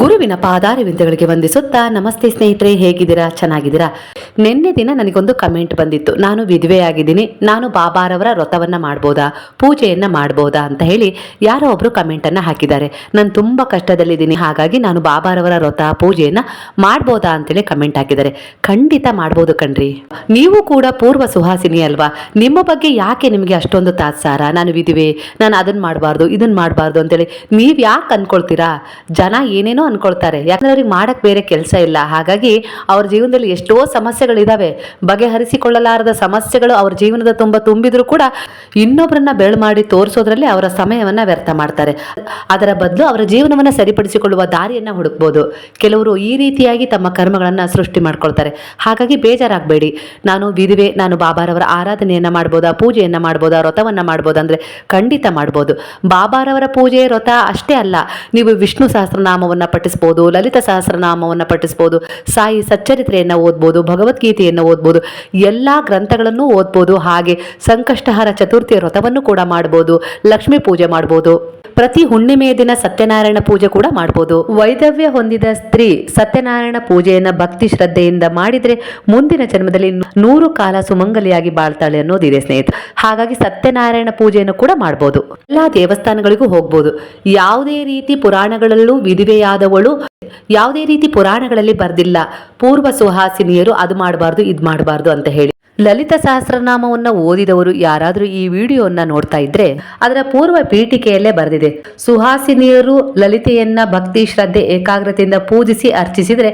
ಗುರುವಿನ ಪಾದಾರವಿಂದಗಳಿಗೆ ವಂದಿಸುತ್ತಾ, ನಮಸ್ತೆ ಸ್ನೇಹಿತರೆ, ಹೇಗಿದ್ದೀರಾ? ಚೆನ್ನಾಗಿದ್ದೀರಾ? ನಿನ್ನೆ ದಿನ ನನಗೊಂದು ಕಮೆಂಟ್ ಬಂದಿತ್ತು. ನಾನು ವಿಧವೆಯಾಗಿದ್ದೀನಿ. ನಾನು ಬಾಬಾರವರ ವ್ರತವನ್ನು ಮಾಡ್ಬೋದಾ? ಪೂಜೆಯನ್ನು ಮಾಡ್ಬೋದಾ? ಅಂತ ಹೇಳಿ ಯಾರೋ ಒಬ್ರು ಕಮೆಂಟನ್ನು ಹಾಕಿದ್ದಾರೆ. ನಾನು ತುಂಬ ಕಷ್ಟದಲ್ಲಿದ್ದೀನಿ. ಹಾಗಾಗಿ ನಾನು ಬಾಬಾರವರ ವ್ರತ, ಪೂಜೆಯನ್ನು ಮಾಡ್ಬೋದಾ ಅಂತೇಳಿ ಕಮೆಂಟ್ ಹಾಕಿದ್ದಾರೆ. ಖಂಡಿತ ಮಾಡ್ಬೋದು ಕಣ್ರಿ. ನೀವು ಕೂಡ ಪೂರ್ವ ಸುಹಾಸಿನಿ ಅಲ್ವಾ? ನಿಮ್ಮ ಬಗ್ಗೆ ಯಾಕೆ ನಿಮಗೆ ಅಷ್ಟೊಂದು ತಾತ್ಸಾರ? ನಾನು ವಿಧವೆ, ನಾನು ಅದನ್ನ ಮಾಡಬಾರ್ದು ಇದನ್ನ ಮಾಡಬಾರ್ದು ಅಂತೇಳಿ ನೀವು ಯಾಕೆ ಅಂದ್ಕೊಳ್ತೀರಾ ಜನ ಏನೇನೋ ಅನ್ಕೊಳ್ತಾರೆ. ಯಾಕಂದ್ರೆ ಅವ್ರಿಗೆ ಮಾಡಕ್ ಬೇರೆ ಕೆಲಸ ಇಲ್ಲ. ಹಾಗಾಗಿ ಅವ್ರ ಜೀವನದಲ್ಲಿ ಎಷ್ಟೋ ಸಮಸ್ಯೆಗಳಿದಾವೆ. ಬಗೆಹರಿಸಿಕೊಳ್ಳಲಾರದ ಸಮಸ್ಯೆಗಳು ಅವ್ರ ಜೀವನದ ತುಂಬ ತುಂಬಿದ್ರು ಕೂಡ ಇನ್ನೊಬ್ಬರನ್ನ ಬೆಳ್ ಮಾಡಿ ತೋರಿಸೋದ್ರಲ್ಲಿ ಅವರ ಸಮಯವನ್ನ ವ್ಯರ್ಥ ಮಾಡ್ತಾರೆ. ಅದರ ಬದಲು ಅವರ ಜೀವನವನ್ನ ಸರಿಪಡಿಸಿಕೊಳ್ಳುವ ದಾರಿಯನ್ನ ಹುಡುಕ್ಬೋದು. ಕೆಲವರು ಈ ರೀತಿಯಾಗಿ ತಮ್ಮ ಕರ್ಮಗಳನ್ನ ಸೃಷ್ಟಿ ಮಾಡ್ಕೊಳ್ತಾರೆ. ಹಾಗಾಗಿ ಬೇಜಾರಾಗಬೇಡಿ. ನಾನು ವಿಧಿವೆ, ನಾನು ಬಾಬಾರವರ ಆರಾಧನೆಯನ್ನ ಮಾಡ್ಬೋದಾ, ಪೂಜೆಯನ್ನ ಮಾಡ್ಬೋದಾ ವ್ರತವನ್ನ ಮಾಡ್ಬೋದಾ ಅಂದ್ರೆ ಖಂಡಿತ ಮಾಡ್ಬೋದು. ಬಾಬಾರವರ ಪೂಜೆ ವ್ರತ ಅಷ್ಟೇ ಅಲ್ಲ. ನೀವು ವಿಷ್ಣು ಸಹಸ್ರನಾಮವನ್ನ ಪಠಿಸ್ಬೋದು, ಲಲಿತ ಸಹಸ್ರನಾಮವನ್ನು ಪಠಿಸ್ಬೋದು, ಸಾಯಿ ಸಚ್ಚರಿತ್ರೆಯನ್ನು ಓದ್ಬೋದು, ಭಗವದ್ಗೀತೆಯನ್ನು ಓದ್ಬೋದು, ಎಲ್ಲ ಗ್ರಂಥಗಳನ್ನು ಓದ್ಬೋದು, ಹಾಗೆ ಸಂಕಷ್ಟಹರ ಚತುರ್ಥಿ ವ್ರತವನ್ನು ಕೂಡ ಮಾಡ್ಬೋದು, ಲಕ್ಷ್ಮೀ ಪೂಜೆ ಮಾಡ್ಬೋದು. ಪ್ರತಿ ಹುಣ್ಣಿಮೆಯ ದಿನ ಸತ್ಯನಾರಾಯಣ ಪೂಜೆ ಕೂಡ ಮಾಡಬಹುದು ವೈದವ್ಯ ಹೊಂದಿದ ಸ್ತ್ರೀ ಸತ್ಯನಾರಾಯಣ ಪೂಜೆಯನ್ನ ಭಕ್ತಿ ಶ್ರದ್ಧೆಯಿಂದ ಮಾಡಿದ್ರೆ ಮುಂದಿನ ಜನ್ಮದಲ್ಲಿ ನೂರು ಕಾಲ ಸುಮಂಗಲಿಯಾಗಿ ಬಾಳ್ತಾಳೆ ಅನ್ನೋದಿದೆ ಸ್ನೇಹಿತ. ಹಾಗಾಗಿ ಸತ್ಯನಾರಾಯಣ ಪೂಜೆಯನ್ನು ಕೂಡ ಮಾಡಬಹುದು ಎಲ್ಲಾ ದೇವಸ್ಥಾನಗಳಿಗೂ ಹೋಗ್ಬೋದು. ಯಾವುದೇ ರೀತಿ ಪುರಾಣಗಳಲ್ಲೂ ವಿಧಿವೆಯಾದವಳು ಯಾವುದೇ ರೀತಿ ಪುರಾಣಗಳಲ್ಲಿ ಬರ್ದಿಲ್ಲ. ಪೂರ್ವ ಸುಹಾಸಿನಿಯರು ಅದು ಮಾಡಬಾರ್ದು, ಇದು ಮಾಡಬಾರ್ದು ಅಂತ ಹೇಳಿ. ಲಲಿತ ಸಹಸ್ರನಾಮವನ್ನು ಓದಿದವರು ಯಾರಾದರೂ ಈ ವಿಡಿಯೋವನ್ನು ನೋಡ್ತಾ ಇದ್ರೆ ಅದರ ಪೂರ್ವ ಪೀಠಿಕೆಯಲ್ಲೇ ಬರೆದಿದೆ. ಸುಹಾಸಿನಿಯರು ಲಲಿತೆಯನ್ನ ಭಕ್ತಿ, ಶ್ರದ್ಧೆ, ಏಕಾಗ್ರತೆಯಿಂದ ಪೂಜಿಸಿ ಅರ್ಚಿಸಿದರೆ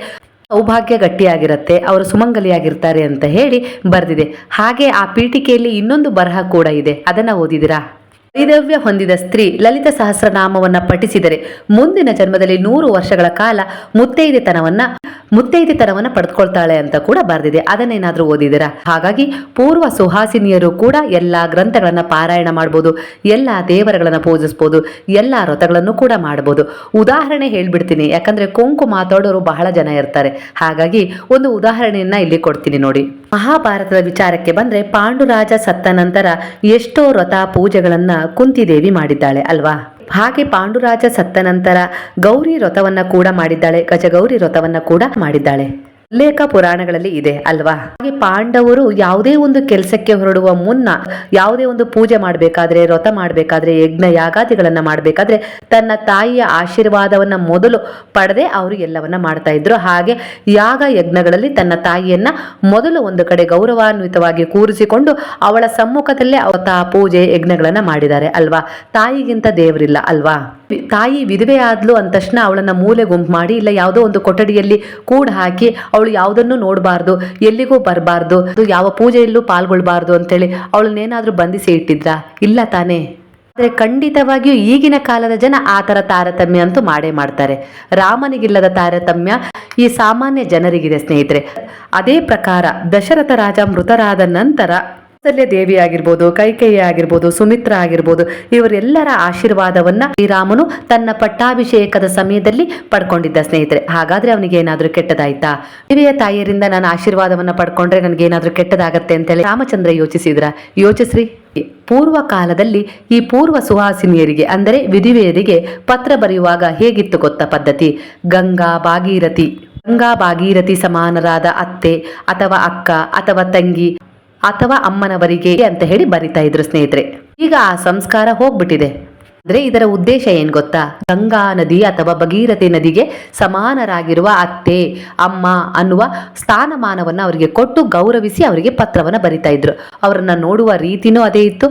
ಸೌಭಾಗ್ಯ ಗಟ್ಟಿಯಾಗಿರುತ್ತೆ, ಅವರು ಸುಮಂಗಲಿಯಾಗಿರ್ತಾರೆ ಅಂತ ಹೇಳಿ ಬರೆದಿದೆ. ಹಾಗೆ ಆ ಪೀಠಿಕೆಯಲ್ಲಿ ಇನ್ನೊಂದು ಬರಹ ಕೂಡ ಇದೆ. ಅದನ್ನು ಓದಿದಿರಾ ವೈದವ್ಯ ಹೊಂದಿದ ಸ್ತ್ರೀ ಲಲಿತ ಸಹಸ್ರನಾಮವನ್ನ ಪಠಿಸಿದರೆ ಮುಂದಿನ ಜನ್ಮದಲ್ಲಿ ನೂರು ವರ್ಷಗಳ ಕಾಲ ಮುತ್ತೈದೆತನವನ್ನ ಮುತ್ತೈದೆತನವನ್ನ ಪಡೆದುಕೊಳ್ತಾಳೆ ಅಂತ ಕೂಡ ಬರೆದಿದೆ. ಅದನ್ನೇನಾದ್ರೂ ಓದಿದಿರಾ ಹಾಗಾಗಿ ಪೂರ್ವ ಸುಹಾಸಿನಿಯರು ಕೂಡ ಎಲ್ಲಾ ಗ್ರಂಥಗಳನ್ನ ಪಾರಾಯಣ ಮಾಡಬಹುದು ಎಲ್ಲಾ ದೇವರಗಳನ್ನ ಪೂಜಿಸಬಹುದು ಎಲ್ಲಾ ವ್ರತಗಳನ್ನು ಕೂಡ ಮಾಡಬಹುದು ಉದಾಹರಣೆ ಹೇಳ್ಬಿಡ್ತೀನಿ, ಯಾಕಂದ್ರೆ ಕೊಂಕು ಮಾತಾಡೋರು ಬಹಳ ಜನ ಇರ್ತಾರೆ. ಹಾಗಾಗಿ ಒಂದು ಉದಾಹರಣೆಯನ್ನ ಇಲ್ಲಿ ಕೊಡ್ತೀನಿ ನೋಡಿ. ಮಹಾಭಾರತದ ವಿಚಾರಕ್ಕೆ ಬಂದ್ರೆ ಪಾಂಡುರಾಜ ಸತ್ತ ನಂತರ ಎಷ್ಟೋ ವ್ರತ ಪೂಜೆಗಳನ್ನ ಕುಂತಿದೇವಿ ಮಾಡಿದ್ದಾಳೆ ಅಲ್ವಾ? ಹಾಗೆ ಪಾಂಡುರಾಜ ಸತ್ತ ನಂತರ ಗೌರಿ ವ್ರತವನ್ನ ಕೂಡ ಮಾಡಿದ್ದಾಳೆ, ಗಜಗೌರಿ ವ್ರತವನ್ನ ಕೂಡ ಮಾಡಿದ್ದಾಳೆ. ಉಲ್ಲೇಖ ಪುರಾಣಗಳಲ್ಲಿ ಇದೆ, ಅಲ್ವಾ? ಹಾಗೆ ಪಾಂಡವರು ಯಾವುದೇ ಒಂದು ಕೆಲಸಕ್ಕೆ ಹೊರಡುವ ಮುನ್ನ ಯಾವುದೇ ಒಂದು ಪೂಜೆ ಮಾಡಬೇಕಾದ್ರೆ, ವ್ರತ ಮಾಡಬೇಕಾದ್ರೆ, ಯಜ್ಞ ಯಾಗಾದಿಗಳನ್ನ ಮಾಡಬೇಕಾದ್ರೆ ತನ್ನ ತಾಯಿಯ ಆಶೀರ್ವಾದವನ್ನ ಮೊದಲು ಪಡೆದೇ ಅವರು ಎಲ್ಲವನ್ನ ಮಾಡ್ತಾ ಇದ್ರು. ಹಾಗೆ ಯಾಗ ಯಜ್ಞಗಳಲ್ಲಿ ತನ್ನ ತಾಯಿಯನ್ನ ಮೊದಲು ಒಂದು ಕಡೆ ಗೌರವಾನ್ವಿತವಾಗಿ ಕೂರಿಸಿಕೊಂಡು ಅವಳ ಸಮ್ಮುಖದಲ್ಲೇ ಅವತ ಪೂಜೆ ಯಜ್ಞಗಳನ್ನ ಮಾಡಿದ್ದಾರೆ, ಅಲ್ವಾ? ತಾಯಿಗಿಂತ ದೇವರಿಲ್ಲ, ಅಲ್ವಾ? ತಾಯಿ ವಿಧವೆ ಆದ್ಲು ಅಂದ ತಕ್ಷಣ ಅವಳನ್ನ ಮೂಲೆ ಗುಂಪು ಮಾಡಿ ಇಲ್ಲ ಯಾವುದೋ ಒಂದು ಕೊಠಡಿಯಲ್ಲಿ ಕೂಡ ಹಾಕಿ ಅವಳು ಯಾವುದನ್ನು ನೋಡಬಾರ್ದು, ಎಲ್ಲಿಗೂ ಬರಬಾರ್ದು ಯಾವ ಪೂಜೆಯಲ್ಲೂ ಪಾಲ್ಗೊಳ್ಬಾರ್ದು ಅಂತೇಳಿ ಅವಳನ್ನೇನಾದ್ರೂ ಬಂಧಿಸಿ ಇಟ್ಟಿದ್ರಾ? ಇಲ್ಲ ತಾನೇ. ಆದರೆ ಖಂಡಿತವಾಗಿಯೂ ಈಗಿನ ಕಾಲದ ಜನ ಆ ಥರ ತಾರತಮ್ಯ ಅಂತೂ ಮಾಡೇ ಮಾಡ್ತಾರೆ. ರಾಮನಿಗಿಲ್ಲದ ತಾರತಮ್ಯ ಈ ಸಾಮಾನ್ಯ ಜನರಿಗಿದೆ ಸ್ನೇಹಿತರೆ. ಅದೇ ಪ್ರಕಾರ ದಶರಥ ರಾಜ ಮೃತರಾದ ನಂತರ ಕೌಸಲ್ಯ ದೇವಿ ಆಗಿರ್ಬೋದು, ಕೈಕೇಯಿ ಆಗಿರ್ಬೋದು, ಸುಮಿತ್ರ ಆಗಿರ್ಬೋದು, ಇವರೆಲ್ಲರ ಆಶೀರ್ವಾದವನ್ನ ಶ್ರೀರಾಮನು ತನ್ನ ಪಟ್ಟಾಭಿಷೇಕದ ಸಮಯದಲ್ಲಿ ಪಡ್ಕೊಂಡಿದ್ದ ಸ್ನೇಹಿತರೆ. ಹಾಗಾದ್ರೆ ಅವನಿಗೆ ಏನಾದ್ರೂ ಕೆಟ್ಟದಾಯ್ತಾ? ದೇವಿಯ ತಾಯಿಯರಿಂದ ನಾನು ಆಶೀರ್ವಾದವನ್ನ ಪಡ್ಕೊಂಡ್ರೆ ನನಗೆ ಏನಾದ್ರೂ ಕೆಟ್ಟದಾಗತ್ತೆ ಅಂತೇಳಿ ರಾಮಚಂದ್ರ ಯೋಚಿಸಿದ್ರ? ಯೋಚಿಸ್ರಿ. ಪೂರ್ವ ಕಾಲದಲ್ಲಿ ಈ ಪೂರ್ವ ಸುಹಾಸಿನಿಯರಿಗೆ, ಅಂದರೆ ವಿಧಿವೆಯರಿಗೆ ಪತ್ರ ಬರೆಯುವಾಗ ಹೇಗಿತ್ತು ಗೊತ್ತ ಪದ್ಧತಿ? ಗಂಗಾ ಭಾಗೀರಥಿ ಗಂಗಾ ಭಾಗೀರಥಿ ಸಮಾನರಾದ ಅತ್ತೆ ಅಥವಾ ಅಕ್ಕ ಅಥವಾ ತಂಗಿ ಅಥವಾ ಅಮ್ಮನವರಿಗೆ ಅಂತ ಹೇಳಿ ಬರಿತಾ ಇದ್ರು ಸ್ನೇಹಿತರೆ. ಈಗ ಆ ಸಂಸ್ಕಾರ ಹೋಗ್ಬಿಟ್ಟಿದೆ. ಅಂದ್ರೆ ಇದರ ಉದ್ದೇಶ ಏನ್ ಗೊತ್ತಾ? ಗಂಗಾ ನದಿ ಅಥವಾ ಭಗೀರಥಿ ನದಿಗೆ ಸಮಾನರಾಗಿರುವ ಅತ್ತೆ, ಅಮ್ಮ ಅನ್ನುವ ಸ್ಥಾನಮಾನವನ್ನ ಅವರಿಗೆ ಕೊಟ್ಟು ಗೌರವಿಸಿ ಅವರಿಗೆ ಪತ್ರವನ್ನ ಬರಿತಾ ಇದ್ರು. ಅವರನ್ನ ನೋಡುವ ರೀತಿನೂ ಅದೇ ಇತ್ತು.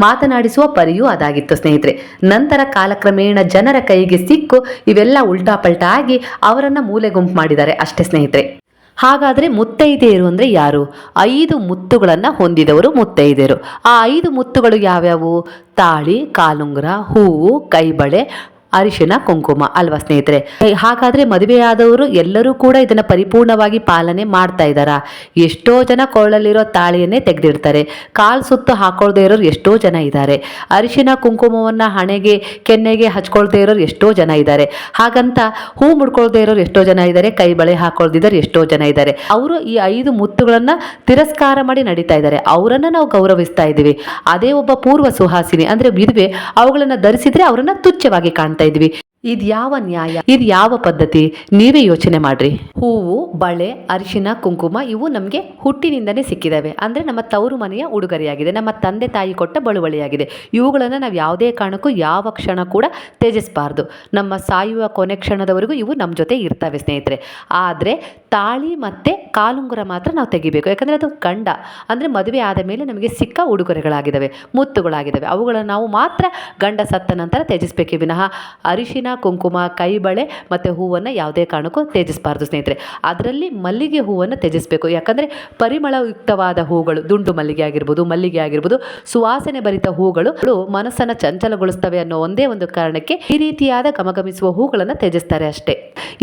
ಮಾತನಾಡಿಸುವ ಪರಿಯೂ ಅದಾಗಿತ್ತು ಸ್ನೇಹಿತರೆ. ನಂತರ ಕಾಲಕ್ರಮೇಣ ಜನರ ಕೈಗೆ ಸಿಕ್ಕು ಇವೆಲ್ಲ ಉಲ್ಟಾ ಪಲ್ಟಾ ಆಗಿ ಅವರನ್ನ ಮೂಲೆ ಗುಂಪು ಮಾಡಿದ್ದಾರೆ ಅಷ್ಟೇ ಸ್ನೇಹಿತರೆ. ಹಾಗಾದ್ರೆ ಮುತ್ತೈದೆಯರು ಅಂದ್ರೆ ಯಾರು? ಐದು ಮುತ್ತುಗಳನ್ನು ಹೊಂದಿದವರು ಮುತ್ತೈದೆಯರು. ಆ ಐದು ಮುತ್ತುಗಳು ಯಾವ್ಯಾವು? ತಾಳಿ, ಕಾಲುಂಗುರ, ಹೂವು, ಕೈಬಳೆ ಅರಿಶಿನ, ಕುಂಕುಮ, ಅಲ್ವಾ ಸ್ನೇಹಿತರೆ? ಹಾಗಾದ್ರೆ ಮದುವೆಯಾದವರು ಎಲ್ಲರೂ ಕೂಡ ಇದನ್ನ ಪರಿಪೂರ್ಣವಾಗಿ ಪಾಲನೆ ಮಾಡ್ತಾ ಇದ್ದಾರಾ. ಎಷ್ಟೋ ಜನ ಕೊಳ್ಳಲಿರೋ ತಾಳಿಯನ್ನೇ ತೆಗೆದಿಡ್ತಾರೆ. ಕಾಲು ಸುತ್ತು ಹಾಕೊಳ್ದೇ ಇರೋರು ಎಷ್ಟೋ ಜನ ಇದ್ದಾರೆ. ಅರಿಶಿನ, ಕುಂಕುಮವನ್ನ ಹಣೆಗೆ, ಕೆನ್ನೆಗೆ ಹಚ್ಕೊಳ್ದೇ ಇರೋರು ಎಷ್ಟೋ ಜನ ಇದ್ದಾರೆ. ಹಾಗಂತ ಹೂ ಮುಡ್ಕೊಳ್ದೇ ಇರೋರು ಎಷ್ಟೋ ಜನ ಇದ್ದಾರೆ, ಕೈ ಬಳೆ ಹಾಕೊಳ್ದಿದ್ದಾರೆ ಎಷ್ಟೋ ಜನ ಇದ್ದಾರೆ. ಅವರು ಈ ಐದು ಮುತ್ತುಗಳನ್ನ ತಿರಸ್ಕಾರ ಮಾಡಿ ನಡೀತಾ ಇದ್ದಾರೆ. ಅವರನ್ನ ನಾವು ಗೌರವಿಸ್ತಾ ಇದ್ದೀವಿ. ಅದೇ ಒಬ್ಬ ಪೂರ್ವ ಸುಹಾಸಿನಿ, ಅಂದ್ರೆ ವಿಧವೆ, ಅವುಗಳನ್ನ ಧರಿಸಿದ್ರೆ ಅವರನ್ನ ತುಚ್ಛವಾಗಿ ಕಾಣ್ತಾ ಇದ್ವಿ ಇದು ಯಾವ ನ್ಯಾಯ? ಇದು ಯಾವ ಪದ್ಧತಿ? ನೀವೇ ಯೋಚನೆ ಮಾಡ್ರಿ. ಹೂವು, ಬಳೆ, ಅರಿಶಿನ, ಕುಂಕುಮ ಇವು ನಮಗೆ ಹುಟ್ಟಿನಿಂದನೇ ಸಿಕ್ಕಿದಾವೆ. ಅಂದರೆ ನಮ್ಮ ತವರು ಮನೆಯ ಉಡುಗೊರೆಯಾಗಿದೆ. ನಮ್ಮ ತಂದೆ ತಾಯಿ ಕೊಟ್ಟ ಬಳುವಳಿಯಾಗಿದೆ. ಇವುಗಳನ್ನು ನಾವು ಯಾವುದೇ ಕಾರಣಕ್ಕೂ ಯಾವ ಕ್ಷಣ ಕೂಡ ತ್ಯಜಿಸಬಾರ್ದು. ನಮ್ಮ ಸಾಯುವ ಕೊನೆ ಕ್ಷಣದವರೆಗೂ ಇವು ನಮ್ಮ ಜೊತೆ ಇರ್ತವೆ ಸ್ನೇಹಿತರೆ. ಆದರೆ ತಾಳಿ ಮತ್ತು ಕಾಲುಂಗುರ ಮಾತ್ರ ನಾವು ತೆಗಿಬೇಕು. ಯಾಕಂದರೆ ಅದು ಗಂಡ. ಅಂದರೆ ಮದುವೆ ಆದ ಮೇಲೆ ನಮಗೆ ಸಿಕ್ಕ ಉಡುಗೊರೆಗಳಾಗಿದ್ದಾವೆ ಮುತ್ತುಗಳಾಗಿದ್ದಾವೆ ಅವುಗಳನ್ನು ನಾವು ಮಾತ್ರ ಗಂಡ ಸತ್ತ ನಂತರ ತ್ಯಜಿಸಬೇಕೇ ವಿನಃ. ಅರಿಶಿನ ಕುಂಕುಮ, ಕೈಬಳೆ ಮತ್ತು ಹೂವನ್ನು ಯಾವುದೇ ಕಾರಣಕ್ಕೂ ತ್ಯಜಿಸಬಾರ್ದು, ಸ್ನೇಹಿತರೆ. ಅದರಲ್ಲಿ ಮಲ್ಲಿಗೆ ಹೂವನ್ನು ತ್ಯಜಿಸಬೇಕು. ಯಾಕಂದರೆ ಪರಿಮಳಯುಕ್ತವಾದ ಹೂಗಳು, ದುಂಡು ಮಲ್ಲಿಗೆ ಆಗಿರ್ಬೋದು ಮಲ್ಲಿಗೆ ಆಗಿರ್ಬೋದು, ಸುವಾಸನೆ ಭರಿತ ಹೂಗಳು ಮನಸ್ಸನ್ನು ಚಂಚಲಗೊಳಿಸ್ತವೆ ಅನ್ನೋ ಒಂದೇ ಒಂದು ಕಾರಣಕ್ಕೆ ಈ ರೀತಿಯಾದ ಗಮಗಮಿಸುವ ಹೂಗಳನ್ನು ತ್ಯಜಿಸ್ತಾರೆ ಅಷ್ಟೇ.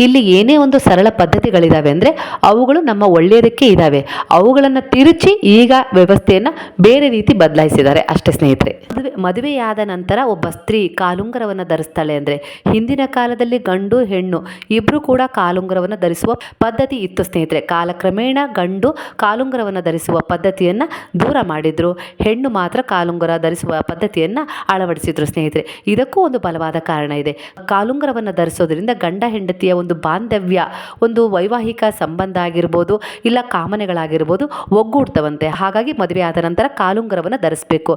ಇಲ್ಲಿ ಏನೇ ಒಂದು ಸರಳ ಪದ್ಧತಿಗಳಿದಾವೆ ಅಂದರೆ ಅವುಗಳು ನಮ್ಮ ಒಳ್ಳೆಯದಕ್ಕೆ ಇದ್ದಾವೆ ಅವುಗಳನ್ನು ತಿರುಚಿ ಈಗ ವ್ಯವಸ್ಥೆಯನ್ನು ಬೇರೆ ರೀತಿ ಬದಲಾಯಿಸಿದ್ದಾರೆ. ಅಷ್ಟೇ, ಸ್ನೇಹಿತರೆ. ಮದುವೆ, ಮದುವೆಯಾದ ನಂತರ ಒಬ್ಬ ಸ್ತ್ರೀ ಕಾಲುಂಗರವನ್ನು ಧರಿಸ್ತಾಳೆ ಅಂದರೆ ಹಿಂದಿನ ಕಾಲದಲ್ಲಿ ಗಂಡು, ಹೆಣ್ಣು ಇಬ್ಬರು ಕೂಡ ಕಾಲುಂಗರವನ್ನು ಧರಿಸುವ ಪದ್ಧತಿ ಇತ್ತು ಸ್ನೇಹಿತರೆ. ಕಾಲಕ್ರಮೇಣ ಗಂಡು ಕಾಲುಂಗರವನ್ನು ಧರಿಸುವ ಪದ್ಧತಿಯನ್ನು ದೂರ ಮಾಡಿದ್ರು. ಹೆಣ್ಣು ಮಾತ್ರ ಕಾಲುಂಗರ ಧರಿಸುವ ಪದ್ಧತಿಯನ್ನು ಅಳವಡಿಸಿದ್ರು ಸ್ನೇಹಿತರೆ. ಇದಕ್ಕೂ ಒಂದು ಬಲವಾದ ಕಾರಣ ಇದೆ. ಕಾಲುಂಗರವನ್ನು ಧರಿಸೋದ್ರಿಂದ ಗಂಡ, ಹೆಂಡತಿಯ ಒಂದು ಬಾಂಧವ್ಯ, ಒಂದು ವೈವಾಹಿಕ ಸಂಬಂಧ ಆಗಿರ್ಬೋದು, ಇಲ್ಲ ಕಾಮನೆಗಳಾಗಿರ್ಬೋದು ಒಗ್ಗೂಡ್ತವಂತೆ. ಹಾಗಾಗಿ ಮದುವೆ ಆದ ನಂತರ ಕಾಲುಂಗರವನ್ನು ಧರಿಸಬೇಕು.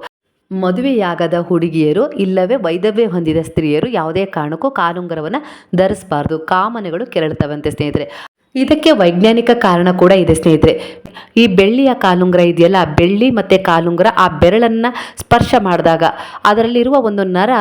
ಮದುವೆಯಾಗದ ಹುಡುಗಿಯರು ಇಲ್ಲವೇ ವೈದವ್ಯ ಹೊಂದಿದ ಸ್ತ್ರೀಯರು ಯಾವುದೇ ಕಾರಣಕ್ಕೂ ಕಾಲುಂಗರವನ್ನು ಧರಿಸಬಾರ್ದು. ಕಾಮನೆಗಳು ಕೆರಳ್ತವಂತೆ ಸ್ನೇಹಿತರೆ. ಇದಕ್ಕೆ ವೈಜ್ಞಾನಿಕ ಕಾರಣ ಕೂಡ ಇದೆ, ಸ್ನೇಹಿತರೆ. ಈ ಬೆಳ್ಳಿಯ ಕಾಲುಂಗರ ಇದೆಯಲ್ಲ? ಬೆಳ್ಳಿ ಮತ್ತು ಕಾಲುಂಗರ ಆ ಬೆರಳನ್ನು ಸ್ಪರ್ಶ ಮಾಡಿದಾಗ ಅದರಲ್ಲಿರುವ ಒಂದು ನರ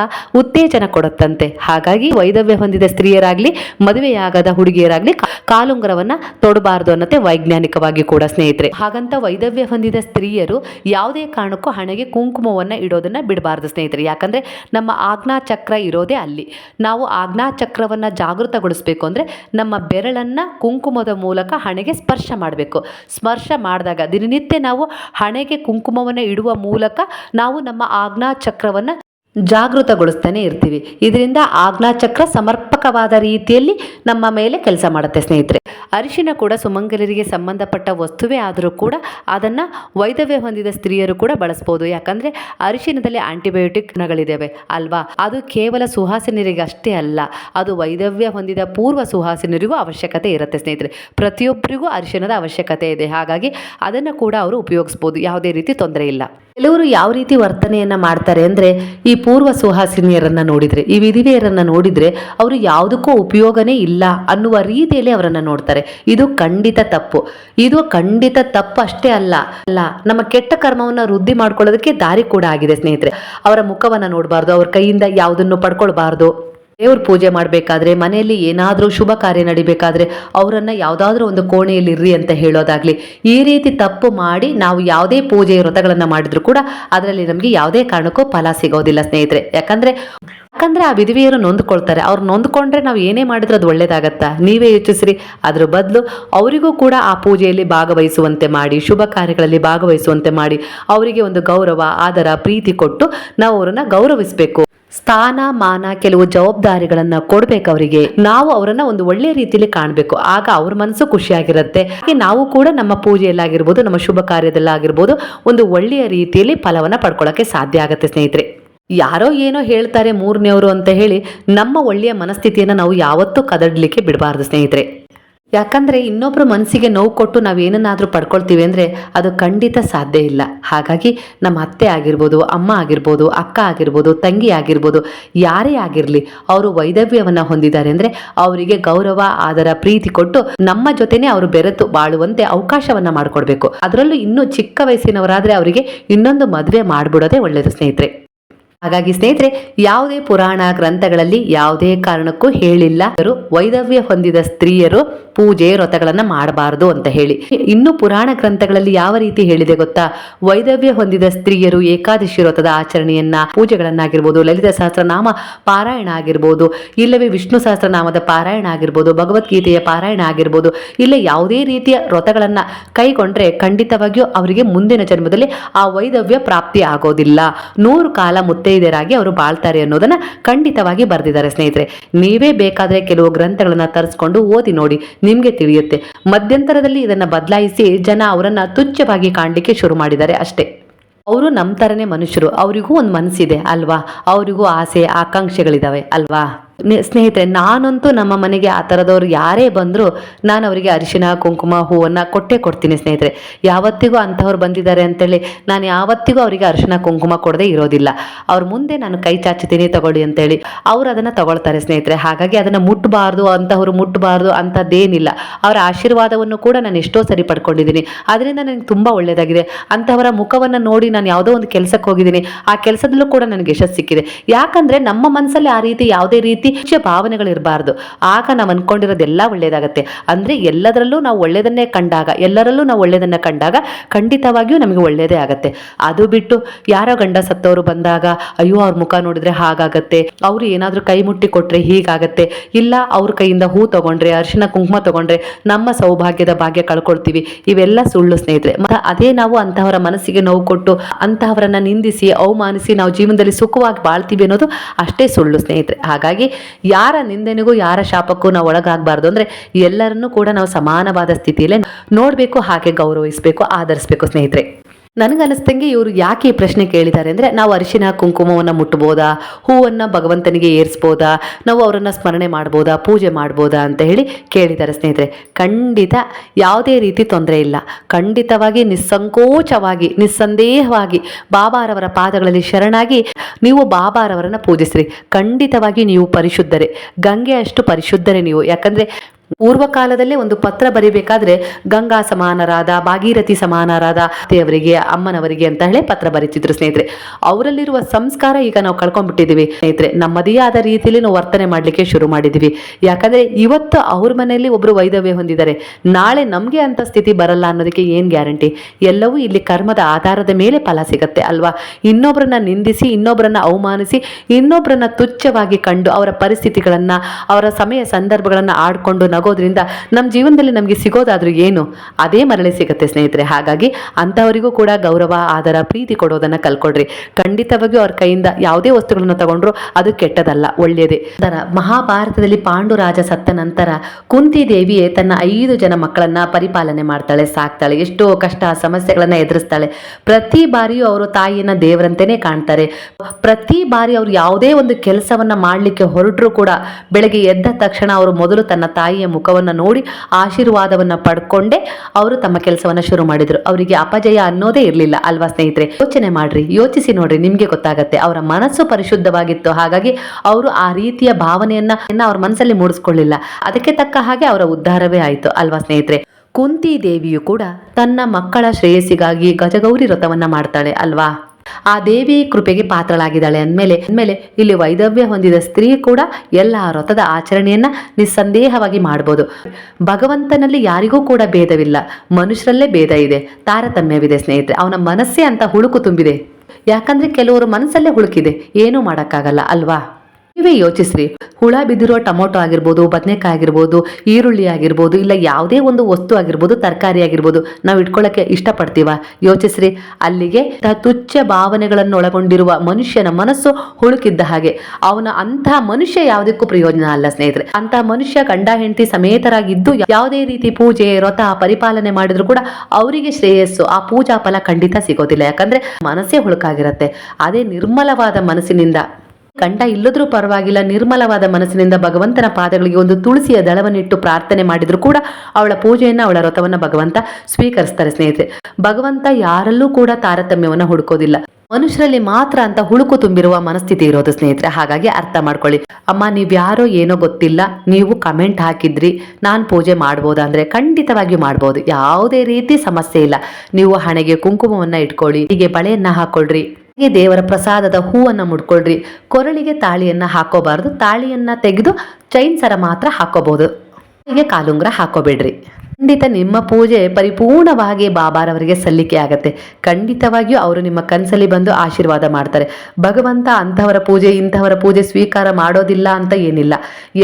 ಉತ್ತೇಜನ ಕೊಡುತ್ತಂತೆ. ಹಾಗಾಗಿ ವೈದವ್ಯ ಹೊಂದಿದ ಸ್ತ್ರೀಯರಾಗಲಿ, ಮದುವೆಯಾಗದ ಹುಡುಗಿಯರಾಗಲಿ ಕಾಲುಂಗ್ರವನ್ನು ತೊಡಬಾರ್ದು ಅನ್ನತೆ ವೈಜ್ಞಾನಿಕವಾಗಿ ಕೂಡ, ಸ್ನೇಹಿತರೆ. ಹಾಗಂತ ವೈದವ್ಯ ಹೊಂದಿದ ಸ್ತ್ರೀಯರು ಯಾವುದೇ ಕಾರಣಕ್ಕೂ ಹಣೆಗೆ ಕುಂಕುಮವನ್ನು ಇಡೋದನ್ನು ಬಿಡಬಾರ್ದು, ಸ್ನೇಹಿತರೆ. ಯಾಕಂದರೆ ನಮ್ಮ ಆಜ್ಞಾ ಚಕ್ರ ಇರೋದೇ ಅಲ್ಲಿ. ನಾವು ಆಜ್ಞಾ ಚಕ್ರವನ್ನು ಜಾಗೃತಗೊಳಿಸಬೇಕು ಅಂದರೆ ನಮ್ಮ ಬೆರಳನ್ನು ಕುಂಕುಮದ ಮೂಲಕ ಹಣೆಗೆ ಸ್ಪರ್ಶ ಮಾಡಬೇಕು. ಸ್ಪರ್ಶ ಮಾಡಿದಾಗ ದಿನನಿತ್ಯ ನಾವು ಹಣೆಗೆ ಕುಂಕುಮವನ್ನು ಇಡುವ ಮೂಲಕ ನಾವು ನಮ್ಮ ಆಜ್ಞಾ ಚಕ್ರವನ್ನು ಜಾಗೃತಗೊಳಿಸ್ತಾನೆ ಇರ್ತೀವಿ. ಇದರಿಂದ ಆಜ್ಞಾಚಕ್ರ ಸಮರ್ಪಕವಾದ ರೀತಿಯಲ್ಲಿ ನಮ್ಮ ಮೇಲೆ ಕೆಲಸ ಮಾಡುತ್ತೆ ಸ್ನೇಹಿತರೆ. ಅರಿಶಿನ ಕೂಡ ಸುಮಂಗಲರಿಗೆ ಸಂಬಂಧಪಟ್ಟ ವಸ್ತುವೇ ಆದರೂ ಕೂಡ ಅದನ್ನು ವೈದವ್ಯ ಹೊಂದಿದ ಸ್ತ್ರೀಯರು ಕೂಡ ಬಳಸ್ಬೋದು. ಯಾಕಂದರೆ ಅರಿಶಿನದಲ್ಲಿ ಆಂಟಿಬಯೋಟಿಕ್ ಗುಣಗಳಿದ್ದಾವೆ ಅಲ್ವಾ? ಅದು ಕೇವಲ ಸುಹಾಸಿನರಿಗಷ್ಟೇ ಅಲ್ಲ, ಅದು ವೈದವ್ಯ ಹೊಂದಿದ ಪೂರ್ವ ಸುಹಾಸಿನರಿಗೂ ಅವಶ್ಯಕತೆ ಇರುತ್ತೆ ಸ್ನೇಹಿತರೆ. ಪ್ರತಿಯೊಬ್ಬರಿಗೂ ಅರಿಶಿನದ ಅವಶ್ಯಕತೆ ಇದೆ, ಹಾಗಾಗಿ ಅದನ್ನು ಕೂಡ ಅವರು ಉಪಯೋಗಿಸ್ಬೋದು, ಯಾವುದೇ ರೀತಿ ತೊಂದರೆ ಇಲ್ಲ. ಕೆಲವರು ಯಾವ ರೀತಿ ವರ್ತನೆಯನ್ನು ಮಾಡ್ತಾರೆ ಅಂದರೆ ಈ ಪೂರ್ವ ಸುಹಾಸಿನಿಯರನ್ನು ನೋಡಿದರೆ, ಈ ವಿಧಿವೆಯರನ್ನು ನೋಡಿದರೆ ಅವರು ಯಾವುದಕ್ಕೂ ಉಪಯೋಗನೇ ಇಲ್ಲ ಅನ್ನುವ ರೀತಿಯಲ್ಲಿ ಅವರನ್ನು ನೋಡ್ತಾರೆ. ಇದು ಖಂಡಿತ ತಪ್ಪು. ಇದು ಖಂಡಿತ ತಪ್ಪು ಅಷ್ಟೇ ಅಲ್ಲ. ಅಲ್ಲ, ನಮ್ಮ ಕೆಟ್ಟ ಕರ್ಮವನ್ನ ವೃದ್ಧಿ ಮಾಡ್ಕೊಳ್ಳೋದಕ್ಕೆ ದಾರಿ ಕೂಡ ಆಗಿದೆ ಸ್ನೇಹಿತರೆ. ಅವರ ಮುಖವನ್ನ ನೋಡಬಾರ್ದು, ಅವ್ರ ಕೈಯಿಂದ ಯಾವುದನ್ನು ಪಡ್ಕೊಳ್ಬಾರ್ದು. ದೇವ್ರ ಪೂಜೆ ಮಾಡಬೇಕಾದ್ರೆ, ಮನೆಯಲ್ಲಿ ಏನಾದರೂ ಶುಭ ಕಾರ್ಯ ನಡಿಬೇಕಾದ್ರೆ ಅವರನ್ನು ಯಾವುದಾದ್ರೂ ಒಂದು ಕೋಣೆಯಲ್ಲಿ ಇರ್ರಿ ಅಂತ ಹೇಳೋದಾಗ್ಲಿ, ಈ ರೀತಿ ತಪ್ಪು ಮಾಡಿ ನಾವು ಯಾವುದೇ ಪೂಜೆ ವ್ರತಗಳನ್ನು ಮಾಡಿದ್ರು ಕೂಡ, ಅದರಲ್ಲಿ ನಮಗೆ ಯಾವುದೇ ಕಾರಣಕ್ಕೂ ಫಲ ಸಿಗೋದಿಲ್ಲ ಸ್ನೇಹಿತರೆ. ಯಾಕಂದ್ರೆ ಯಾಕಂದ್ರೆ ಆ ವಿಧವೆಯರು ನೊಂದ್ಕೊಳ್ತಾರೆ. ಅವ್ರು ನೊಂದ್ಕೊಂಡ್ರೆ ನಾವು ಏನೇ ಮಾಡಿದ್ರೆ ಅದು ಒಳ್ಳೇದಾಗತ್ತಾ? ನೀವೇ ಯೋಚಿಸ್ರಿ. ಅದ್ರ ಬದಲು ಅವರಿಗೂ ಕೂಡ ಆ ಪೂಜೆಯಲ್ಲಿ ಭಾಗವಹಿಸುವಂತೆ ಮಾಡಿ, ಶುಭ ಕಾರ್ಯಗಳಲ್ಲಿ ಭಾಗವಹಿಸುವಂತೆ ಮಾಡಿ, ಅವರಿಗೆ ಒಂದು ಗೌರವ, ಆದರ, ಪ್ರೀತಿ ಕೊಟ್ಟು ನಾವು ಅವರನ್ನ ಗೌರವಿಸಬೇಕು. ಸ್ಥಾನ, ಮಾನ ಕೆಲವು ಜವಾಬ್ದಾರಿಗಳನ್ನ ಕೊಡ್ಬೇಕು ಅವರಿಗೆ. ನಾವು ಅವರನ್ನ ಒಂದು ಒಳ್ಳೆ ರೀತಿಯಲ್ಲಿ ಕಾಣಬೇಕು. ಆಗ ಅವ್ರ ಮನಸ್ಸು ಖುಷಿಯಾಗಿರುತ್ತೆ. ಹಾಗೆ ನಾವು ಕೂಡ ನಮ್ಮ ಪೂಜೆಯಲ್ಲಾಗಿರ್ಬೋದು, ನಮ್ಮ ಶುಭ ಕಾರ್ಯದಲ್ಲಾಗಿರ್ಬೋದು ಒಂದು ಒಳ್ಳೆಯ ರೀತಿಯಲ್ಲಿ ಫಲವನ್ನ ಪಡ್ಕೊಳ್ಳೋಕೆ ಸಾಧ್ಯ ಆಗುತ್ತೆ ಸ್ನೇಹಿತರೆ. ಯಾರೋ ಏನೋ ಹೇಳ್ತಾರೆ ಮೂರನೇವರು ಅಂತ ಹೇಳಿ ನಮ್ಮ ಒಳ್ಳೆಯ ಮನಸ್ಥಿತಿಯನ್ನು ನಾವು ಯಾವತ್ತೂ ಕದಡ್ಲಿಕ್ಕೆ ಬಿಡಬಾರ್ದು, ಸ್ನೇಹಿತರೆ. ಯಾಕಂದರೆ ಇನ್ನೊಬ್ಬರ ಮನಸ್ಸಿಗೆ ನೋವು ಕೊಟ್ಟು ನಾವು ಏನನ್ನಾದರೂ ಪಡ್ಕೊಳ್ತೀವಿ ಅಂದರೆ ಅದು ಖಂಡಿತ ಸಾಧ್ಯ ಇಲ್ಲ. ಹಾಗಾಗಿ ನಮ್ಮ ಅತ್ತೆ ಆಗಿರ್ಬೋದು, ಅಮ್ಮ ಆಗಿರ್ಬೋದು, ಅಕ್ಕ ಆಗಿರ್ಬೋದು, ತಂಗಿ ಆಗಿರ್ಬೋದು, ಯಾರೇ ಆಗಿರಲಿ ಅವರು ವೈದವ್ಯವನ್ನು ಹೊಂದಿದ್ದಾರೆ ಅಂದರೆ ಅವರಿಗೆ ಗೌರವ, ಆದರ, ಪ್ರೀತಿ ಕೊಟ್ಟು ನಮ್ಮ ಜೊತೆನೇ ಅವರು ಬೆರೆತು ಬಾಳುವಂತೆ ಅವಕಾಶವನ್ನ ಮಾಡಿಕೊಡ್ಬೇಕು. ಅದರಲ್ಲೂ ಇನ್ನೂ ಚಿಕ್ಕ ವಯಸ್ಸಿನವರಾದರೆ ಅವರಿಗೆ ಇನ್ನೊಂದು ಮದುವೆ ಮಾಡಿಬಿಡೋದೇ ಒಳ್ಳೆಯದು ಸ್ನೇಹಿತರೆ. ಹಾಗಾಗಿ ಸ್ನೇಹಿತರೆ, ಯಾವುದೇ ಪುರಾಣ ಗ್ರಂಥಗಳಲ್ಲಿ ಯಾವುದೇ ಕಾರಣಕ್ಕೂ ಹೇಳಿಲ್ಲ. ವೈದವ್ಯ ಹೊಂದಿದ ಸ್ತ್ರೀಯರು ಪೂಜೆ ವ್ರತಗಳನ್ನ ಮಾಡಬಾರದು ಅಂತ ಹೇಳಿ. ಇನ್ನು ಪುರಾಣ ಗ್ರಂಥಗಳಲ್ಲಿ ಯಾವ ರೀತಿ ಹೇಳಿದೆ ಗೊತ್ತಾ? ವೈದವ್ಯ ಹೊಂದಿದ ಸ್ತ್ರೀಯರು ಏಕಾದಶಿ ವ್ರತದ ಆಚರಣೆಯನ್ನ ಪೂಜೆಗಳನ್ನಾಗಿರ್ಬೋದು, ಲಲಿತ ಸಹಸ್ರನಾಮ ಪಾರಾಯಣ ಆಗಿರ್ಬೋದು, ಇಲ್ಲವೇ ವಿಷ್ಣು ಸಹಸ್ರನಾಮದ ಪಾರಾಯಣ ಆಗಿರ್ಬೋದು, ಭಗವದ್ಗೀತೆಯ ಪಾರಾಯಣ ಆಗಿರ್ಬೋದು, ಇಲ್ಲ ಯಾವುದೇ ರೀತಿಯ ವ್ರತಗಳನ್ನ ಕೈಗೊಂಡ್ರೆ ಖಂಡಿತವಾಗಿಯೂ ಅವರಿಗೆ ಮುಂದಿನ ಜನ್ಮದಲ್ಲಿ ಆ ವೈದವ್ಯ ಪ್ರಾಪ್ತಿ ಆಗೋದಿಲ್ಲ. ನೂರು ಕಾಲ ಮುತ್ತೈದೆಯರಾಗಿ ಅವರು ಬಾಳ್ತಾರೆ ಅನ್ನೋದನ್ನ ಖಂಡಿತವಾಗಿ ಬರೆದಿದ್ದಾರೆ ಸ್ನೇಹಿತರೆ. ನೀವೇ ಬೇಕಾದ್ರೆ ಕೆಲವು ಗ್ರಂಥಗಳನ್ನ ತರಿಸ್ಕೊಂಡು ಓದಿ ನೋಡಿ, ನಿಮ್ಗೆ ತಿಳಿಯುತ್ತೆ. ಮಧ್ಯಂತರದಲ್ಲಿ ಇದನ್ನ ಬದಲಾಯಿಸಿ ಜನ ಅವರನ್ನ ತುಚ್ಛವಾಗಿ ಕಾಣಲಿಕ್ಕೆ ಶುರು ಮಾಡಿದ್ದಾರೆ ಅಷ್ಟೇ. ಅವರು ನಮ್ಮ ಥರನೇ ಮನುಷ್ಯರು, ಅವರಿಗೂ ಒಂದು ಮನಸ್ಸಿದೆ ಅಲ್ವಾ? ಅವರಿಗೂ ಆಸೆ, ಆಕಾಂಕ್ಷೆಗಳಿದಾವೆ ಅಲ್ವಾ? ಸ್ನೇಹಿತರೆ, ನಾನಂತೂ ನಮ್ಮ ಮನೆಗೆ ಆ ಥರದವ್ರು ಯಾರೇ ಬಂದರೂ ನಾನು ಅವರಿಗೆ ಅರಿಶಿನ ಕುಂಕುಮ, ಹೂವನ್ನು ಕೊಟ್ಟೇ ಕೊಡ್ತೀನಿ ಸ್ನೇಹಿತರೆ. ಯಾವತ್ತಿಗೂ ಅಂಥವ್ರು ಬಂದಿದ್ದಾರೆ ಅಂತೇಳಿ ನಾನು ಯಾವತ್ತಿಗೂ ಅವರಿಗೆ ಅರಿಶಿನ ಕುಂಕುಮ ಕೊಡದೇ ಇರೋದಿಲ್ಲ. ಅವ್ರ ಮುಂದೆ ನಾನು ಕೈ ಚಾಚುತ್ತೀನಿ ತಗೊಳ್ಳಿ ಅಂತೇಳಿ ಅವರು ಅದನ್ನು ತಗೊಳ್ತಾರೆ ಸ್ನೇಹಿತರೆ. ಹಾಗಾಗಿ ಅದನ್ನು ಮುಟ್ಟಬಾರ್ದು ಅಂತವ್ರು ಮುಟ್ಟಬಾರ್ದು ಅಂಥದ್ದೇನಿಲ್ಲ. ಅವರ ಆಶೀರ್ವಾದವನ್ನು ಕೂಡ ನಾನು ಎಷ್ಟೋ ಸರಿ ಪಡ್ಕೊಂಡಿದ್ದೀನಿ. ಅದರಿಂದ ನನಗೆ ತುಂಬ ಒಳ್ಳೆಯದಾಗಿದೆ ಅಂಥವರ ಮುಖವನ್ನು ನೋಡಿ ನಾನು ಯಾವುದೋ ಒಂದು ಕೆಲಸಕ್ಕೆ ಹೋಗಿದ್ದೀನಿ. ಆ ಕೆಲಸದಲ್ಲೂ ಕೂಡ ನನಗೆ ಯಶಸ್ಸು ಸಿಕ್ಕಿದೆ. ಯಾಕಂದರೆ ನಮ್ಮ ಮನಸ್ಸಲ್ಲಿ ಆ ರೀತಿ ಯಾವುದೇ ರೀತಿ ಇಚ್ಛೆ ಭಾವನೆಗಳಿರಬಾರ್ದು. ಆಗ ನಾವು ಅನ್ಕೊಂಡಿರೋದೆಲ್ಲ ಒಳ್ಳೇದಾಗತ್ತೆ. ಅಂದ್ರೆ ಎಲ್ಲದರಲ್ಲೂ ನಾವು ಒಳ್ಳೆಯದನ್ನೇ ಕಂಡಾಗ, ಎಲ್ಲರಲ್ಲೂ ನಾವು ಒಳ್ಳೆಯದನ್ನ ಕಂಡಾಗ ಖಂಡಿತವಾಗಿಯೂ ನಮಗೆ ಒಳ್ಳೆಯದೇ ಆಗತ್ತೆ. ಅದು ಬಿಟ್ಟು ಯಾರೋ ಗಂಡ ಸತ್ತವರು ಬಂದಾಗ, ಅಯ್ಯೋ, ಅವ್ರ ಮುಖ ನೋಡಿದ್ರೆ ಹಾಗಾಗತ್ತೆ. ಅವ್ರು ಏನಾದರೂ ಕೈ ಮುಟ್ಟಿ ಕೊಟ್ರೆ ಹೀಗಾಗತ್ತೆ. ಇಲ್ಲ, ಅವ್ರ ಕೈಯಿಂದ ಹೂ ತಗೊಂಡ್ರೆ, ಅರಿಶಿನ ಕುಂಕುಮ ತಗೊಂಡ್ರೆ ನಮ್ಮ ಸೌಭಾಗ್ಯದ ಭಾಗ್ಯ ಕಳ್ಕೊಳ್ತೀವಿ. ಇವೆಲ್ಲ ಸುಳ್ಳು ಸ್ನೇಹಿತರೆ. ಅದೇ ನಾವು ಅಂತಹವರ ಮನಸ್ಸಿಗೆ ನೋವು ಕೊಟ್ಟು ಅಂತಹವರನ್ನ ನಿಂದಿಸಿ, ಅವಮಾನಿಸಿ ನಾವು ಜೀವನದಲ್ಲಿ ಸುಖವಾಗಿ ಬಾಳ್ತೀವಿ ಅನ್ನೋದು ಅಷ್ಟೇ ಸುಳ್ಳು ಸ್ನೇಹಿತರೆ. ಹಾಗಾಗಿ ಯಾರ ನಿಂದನೆಗೂ ಯಾರ ಶಾಪಕ್ಕೂ ನಾವು ಒಳಗಾಗಬಾರ್ದು. ಅಂದ್ರೆ ಎಲ್ಲರನ್ನೂ ಕೂಡ ನಾವು ಸಮಾನವಾದ ಸ್ಥಿತಿಯಲ್ಲೇ ನೋಡಬೇಕು, ಹಾಗೆ ಗೌರವಿಸಬೇಕು, ಆಧರಿಸಬೇಕು ಸ್ನೇಹಿತರೆ. ನನಗನ್ನಿಸ್ತಂಗೆ ಇವರು ಯಾಕೆ ಈ ಪ್ರಶ್ನೆ ಕೇಳಿದ್ದಾರೆ ಅಂದರೆ, ನಾವು ಅರಿಶಿನ ಕುಂಕುಮವನ್ನು ಮುಟ್ಬೋದಾ? ಹೂವನ್ನು ಭಗವಂತನಿಗೆ ಏರಿಸ್ಬೋದಾ? ನಾವು ಅವರನ್ನು ಸ್ಮರಣೆ ಮಾಡ್ಬೋದಾ? ಪೂಜೆ ಮಾಡ್ಬೋದಾ ಅಂತ ಹೇಳಿ ಕೇಳಿದ್ದಾರೆ ಸ್ನೇಹಿತರೆ. ಖಂಡಿತ ಯಾವುದೇ ರೀತಿ ತೊಂದರೆ ಇಲ್ಲ. ಖಂಡಿತವಾಗಿ ನಿಸ್ಸಂಕೋಚವಾಗಿ, ನಿಸ್ಸಂದೇಹವಾಗಿ ಬಾಬಾರವರ ಪಾದಗಳಲ್ಲಿ ಶರಣಾಗಿ ನೀವು ಬಾಬಾರವರನ್ನು ಪೂಜಿಸ್ರಿ. ಖಂಡಿತವಾಗಿ ನೀವು ಪರಿಶುದ್ಧರೇ. ಗಂಗೆ ಅಷ್ಟು ಪರಿಶುದ್ಧರೇ ನೀವು. ಯಾಕಂದ್ರೆ ಪೂರ್ವ ಕಾಲದಲ್ಲೇ ಒಂದು ಪತ್ರ ಬರಿಬೇಕಾದ್ರೆ ಗಂಗಾ ಸಮಾನರಾದ, ಭಾಗೀರಥಿ ಸಮಾನರಾದ ದೇವರಿಗೆ ಅಮ್ಮನವರಿಗೆ ಅಂತ ಹೇಳಿ ಪತ್ರ ಬರೀತಿದ್ರು ಸ್ನೇಹಿತರೆ. ಅವರಲ್ಲಿರುವ ಸಂಸ್ಕಾರ ಈಗ ನಾವು ಕಳ್ಕೊಂಡ್ಬಿಟ್ಟಿದೀವಿ ಸ್ನೇಹಿತರೆ, ನಮ್ಮದೇ ಆದ ರೀತಿಯಲ್ಲಿ ನಾವು ವರ್ತನೆ ಮಾಡಲಿಕ್ಕೆ ಶುರು ಮಾಡಿದೀವಿ ಯಾಕಂದ್ರೆ ಇವತ್ತು ಅವ್ರ ಮನೆಯಲ್ಲಿ ಒಬ್ರು ವೈದವ್ಯ ಹೊಂದಿದ್ದಾರೆ. ನಾಳೆ ನಮಗೆ ಅಂತ ಸ್ಥಿತಿ ಬರಲ್ಲ ಅನ್ನೋದಕ್ಕೆ ಏನು ಗ್ಯಾರಂಟಿ? ಎಲ್ಲವೂ ಇಲ್ಲಿ ಕರ್ಮದ ಆಧಾರದ ಮೇಲೆ ಫಲ ಸಿಗತ್ತೆ ಅಲ್ವಾ? ಇನ್ನೊಬ್ಬರನ್ನ ನಿಂದಿಸಿ ಇನ್ನೊಬ್ಬರನ್ನ ಅವಮಾನಿಸಿ ಇನ್ನೊಬ್ಬರನ್ನ ತುಚ್ಛವಾಗಿ ಕಂಡು ಅವರ ಪರಿಸ್ಥಿತಿಗಳನ್ನ, ಅವರ ಸಮಯ ಸಂದರ್ಭಗಳನ್ನ ಆಡ್ಕೊಂಡು ನಗೋದ್ರಿಂದ ನಮ್ಮ ಜೀವನದಲ್ಲಿ ನಮಗೆ ಸಿಗೋದಾದ್ರೂ ಏನು, ಅದೇ ಮರಳಿ ಸಿಗುತ್ತೆ ಸ್ನೇಹಿತರೆ. ಹಾಗಾಗಿ ಅಂಥವರಿಗೂ ಕೂಡ ಗೌರವ, ಆದರ, ಪ್ರೀತಿ ಕೊಡೋದನ್ನ ಕಲ್ಕೊಡ್ರಿ. ಖಂಡಿತವಾಗಿಯೂ ಅವ್ರ ಕೈಯಿಂದ ಯಾವುದೇ ವಸ್ತುಗಳನ್ನು ತಗೊಂಡ್ರು ಅದು ಕೆಟ್ಟದಲ್ಲ, ಒಳ್ಳೆಯದೇ. ಅದರ ಮಹಾಭಾರತದಲ್ಲಿ ಪಾಂಡು ರಾಜ ಸತ್ತ ನಂತರ ಕುಂತಿ ದೇವಿಯೇ ತನ್ನ ಐದು ಜನ ಮಕ್ಕಳನ್ನ ಪರಿಪಾಲನೆ ಮಾಡ್ತಾಳೆ, ಸಾಕ್ತಾಳೆ, ಎಷ್ಟೋ ಕಷ್ಟ, ಸಮಸ್ಯೆಗಳನ್ನ ಎದುರಿಸ್ತಾಳೆ. ಪ್ರತಿ ಬಾರಿಯೂ ಅವರು ತಾಯಿಯನ್ನ ದೇವರಂತೆಯೇ ಕಾಣ್ತಾರೆ. ಪ್ರತಿ ಬಾರಿ ಅವರು ಯಾವುದೇ ಒಂದು ಕೆಲಸವನ್ನ ಮಾಡಲಿಕ್ಕೆ ಹೊರಟರು ಕೂಡ ಬೆಳಗ್ಗೆ ಎದ್ದ ತಕ್ಷಣ ಅವರು ಮೊದಲು ತನ್ನ ತಾಯಿಯ ಮುಖವನ್ನ ನೋಡಿ ಆಶೀರ್ವಾದವನ್ನ ಪಡ್ಕೊಂಡೇ ಅವರು ತಮ್ಮ ಕೆಲಸವನ್ನ ಶುರು ಮಾಡಿದ್ರು. ಅವರಿಗೆ ಅಪಜಯ ಅನ್ನೋದೇ ಇರಲಿಲ್ಲ ಅಲ್ವಾ ಸ್ನೇಹಿತರೆ? ಯೋಚನೆ ಮಾಡ್ರಿ, ಯೋಚಿಸಿ ನೋಡ್ರಿ, ನಿಮ್ಗೆ ಗೊತ್ತಾಗತ್ತೆ. ಅವರ ಮನಸ್ಸು ಪರಿಶುದ್ಧವಾಗಿತ್ತು. ಹಾಗಾಗಿ ಅವರು ಆ ರೀತಿಯ ಭಾವನೆಯನ್ನ ಅವ್ರ ಮನಸ್ಸಲ್ಲಿ ಮೂಡಿಸ್ಕೊಳ್ಳಿಲ್ಲ. ಅದಕ್ಕೆ ತಕ್ಕ ಹಾಗೆ ಅವರ ಉದ್ಧಾರವೇ ಆಯಿತು ಅಲ್ವಾ ಸ್ನೇಹಿತರೆ? ಕುಂತಿ ದೇವಿಯು ಕೂಡ ತನ್ನ ಮಕ್ಕಳ ಶ್ರೇಯಸ್ಸಿಗಾಗಿ ಗಜಗೌರಿ ವ್ರತವನ್ನ ಮಾಡ್ತಾಳೆ ಅಲ್ವಾ? ಆ ದೇವಿ ಕೃಪೆಗೆ ಪಾತ್ರಳಾಗಿದ್ದಾಳೆ ಅಂದಮೇಲೆ ಅಂದಮೇಲೆ ಇಲ್ಲಿ ವೈದವ್ಯ ಹೊಂದಿದ ಸ್ತ್ರೀ ಕೂಡ ಎಲ್ಲ ವ್ರತದ ಆಚರಣೆಯನ್ನ ನಿಸ್ಸಂದೇಹವಾಗಿ ಮಾಡ್ಬೋದು. ಭಗವಂತನಲ್ಲಿ ಯಾರಿಗೂ ಕೂಡ ಭೇದವಿಲ್ಲ. ಮನುಷ್ಯರಲ್ಲೇ ಭೇದ ಇದೆ. ತಾರತಮ್ಯವಿದೆ ಸ್ನೇಹಿತರೆ. ಅವನ ಮನಸ್ಸೇ ಅಂತ ಹುಳುಕು ತುಂಬಿದೆ. ಯಾಕಂದ್ರೆ ಕೆಲವರು ಮನಸ್ಸಲ್ಲೇ ಹುಳುಕಿದೆ. ಏನೂ ಮಾಡೋಕ್ಕಾಗಲ್ಲ, ಅಲ್ವಾ? ನೀವೇ ಯೋಚಿಸ್ರಿ. ಹುಳ ಬಿದ್ದಿರೋ ಟೊಮೊಟೊ ಆಗಿರ್ಬೋದು, ಬದನೆಕಾಯಿ ಆಗಿರ್ಬೋದು, ಈರುಳ್ಳಿ ಆಗಿರ್ಬೋದು, ಇಲ್ಲ ಯಾವುದೇ ಒಂದು ವಸ್ತು ಆಗಿರ್ಬೋದು, ತರಕಾರಿ ಆಗಿರ್ಬೋದು, ನಾವು ಇಟ್ಕೊಳ್ಳೋಕ್ಕೆ ಇಷ್ಟಪಡ್ತೀವ? ಯೋಚಿಸ್ರಿ. ಅಲ್ಲಿಗೆ ತುಚ್ಛ ಭಾವನೆಗಳನ್ನು ಒಳಗೊಂಡಿರುವ ಮನುಷ್ಯನ ಮನಸ್ಸು ಹುಳುಕಿದ್ದ ಹಾಗೆ. ಅವನ ಅಂತಹ ಮನುಷ್ಯ ಯಾವುದಕ್ಕೂ ಪ್ರಯೋಜನ ಅಲ್ಲ ಸ್ನೇಹಿತರೆ. ಅಂತಹ ಮನುಷ್ಯ ಗಂಡ, ಹೆಂಡತಿ ಸಮೇತರಾಗಿದ್ದು ಯಾವುದೇ ರೀತಿ ಪೂಜೆ, ವ್ರತ, ಪರಿಪಾಲನೆ ಮಾಡಿದ್ರು ಕೂಡ ಅವರಿಗೆ ಶ್ರೇಯಸ್ಸು. ಆ ಪೂಜಾ ಫಲ ಖಂಡಿತ ಸಿಗೋದಿಲ್ಲ. ಯಾಕಂದ್ರೆ ಮನಸ್ಸೇ ಹುಳುಕಾಗಿರತ್ತೆ. ಅದೇ ನಿರ್ಮಲವಾದ ಮನಸ್ಸಿನಿಂದ ಗಂಡ ಇಲ್ಲದ್ರೂ ಪರವಾಗಿಲ್ಲ, ನಿರ್ಮಲವಾದ ಮನಸ್ಸಿನಿಂದ ಭಗವಂತನ ಪಾದಗಳಿಗೆ ಒಂದು ತುಳಸಿಯ ದಳವನ್ನಿಟ್ಟು ಪ್ರಾರ್ಥನೆ ಮಾಡಿದ್ರು ಕೂಡ ಅವಳ ಪೂಜೆಯನ್ನ, ಅವಳ ವ್ರತವನ್ನ ಭಗವಂತ ಸ್ವೀಕರಿಸ್ತಾರೆ ಸ್ನೇಹಿತರೆ. ಭಗವಂತ ಯಾರಲ್ಲೂ ಕೂಡ ತಾರತಮ್ಯವನ್ನ ಹುಡುಕೋದಿಲ್ಲ. ಮನುಷ್ಯರಲ್ಲಿ ಮಾತ್ರ ಅಂತ ಹುಳುಕು ತುಂಬಿರುವ ಮನಸ್ಥಿತಿ ಇರೋದು ಸ್ನೇಹಿತರೆ. ಹಾಗಾಗಿ ಅರ್ಥ ಮಾಡ್ಕೊಳ್ಳಿ. ಅಮ್ಮ, ನೀವ್ಯಾರೋ ಏನೋ ಗೊತ್ತಿಲ್ಲ, ನೀವು ಕಮೆಂಟ್ ಹಾಕಿದ್ರಿ, ನಾನು ಪೂಜೆ ಮಾಡ್ಬೋದಾ ಅಂದ್ರೆ ಖಂಡಿತವಾಗಿಯೂ ಮಾಡ್ಬೋದು. ಯಾವುದೇ ರೀತಿ ಸಮಸ್ಯೆ ಇಲ್ಲ. ನೀವು ಹಣೆಗೆ ಕುಂಕುಮವನ್ನ ಇಟ್ಕೊಳ್ಳಿ, ಹೀಗೆ ಬಳೆಯನ್ನ ಹಾಕೊಳ್ರಿ. ದೇವರ ಪ್ರಸಾದದ ಹೂವನ್ನು ಮುಡ್ಕೊಳ್ರಿ. ಕೊರಳಿಗೆ ತಾಳಿಯನ್ನು ಹಾಕೋಬಾರ್ದು. ತಾಳಿಯನ್ನು ತೆಗೆದು ಚೈನ್ ಸರ ಮಾತ್ರ ಹಾಕೋಬಹುದು. ಕಾಲುಂಗ್ರ ಹಾಕೋಬೇಡ್ರಿ. ಖಂಡಿತ ನಿಮ್ಮ ಪೂಜೆ ಪರಿಪೂರ್ಣವಾಗಿ ಬಾಬಾರವರಿಗೆ ಸಲ್ಲಿಕೆ ಆಗತ್ತೆ. ಖಂಡಿತವಾಗಿಯೂ ಅವರು ನಿಮ್ಮ ಕನಸಲ್ಲಿ ಬಂದು ಆಶೀರ್ವಾದ ಮಾಡ್ತಾರೆ. ಭಗವಂತ ಅಂಥವರ ಪೂಜೆ, ಇಂಥವರ ಪೂಜೆ ಸ್ವೀಕಾರ ಮಾಡೋದಿಲ್ಲ ಅಂತ ಏನಿಲ್ಲ.